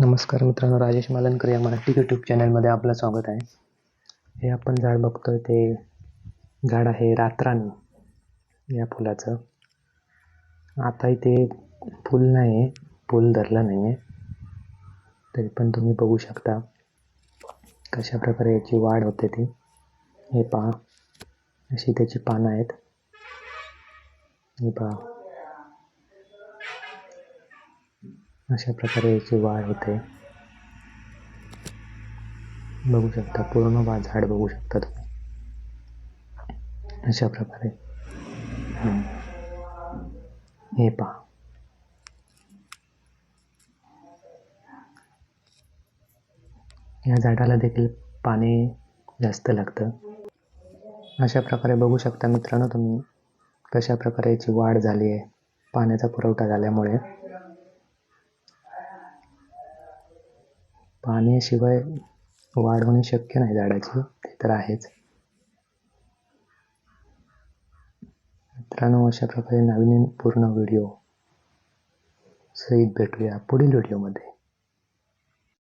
नमस्कार मित्रांनो राजेश मालनकर या मराठी यूट्यूब चॅनलमध्ये आपलं स्वागत आहे. हे आपण झाड बघतोय ते झाड आहे रातराणी या फुलाचं. आता इथे फुल नाही आहे फुल धरलं नाही आहे तरी पण तुम्ही बघू शकता कशा प्रकारे याची वाढ होते ती. हे पहा अशी त्याची पानं आहेत. हे पहा. अशा प्रकारे याची वाढ होते बघू शकता पूर्ण बा झाड बघू शकता तुम्ही. अशा प्रकारे. हे पहा. या झाडाला देखील पाणी जास्त लागतं. अशा प्रकारे बघू शकता मित्रांनो तुम्ही कशा प्रकारे याची वाढ झाली आहे पाण्याचा पुरवठा झाल्यामुळे. पाण्याशिवाय वाढ होणे शक्य नाही झाडाची. ते तर आहेच. मित्रांनो अशा प्रकारे नवीन पूर्ण व्हिडिओ सहित भेटूया पुढील व्हिडिओमध्ये.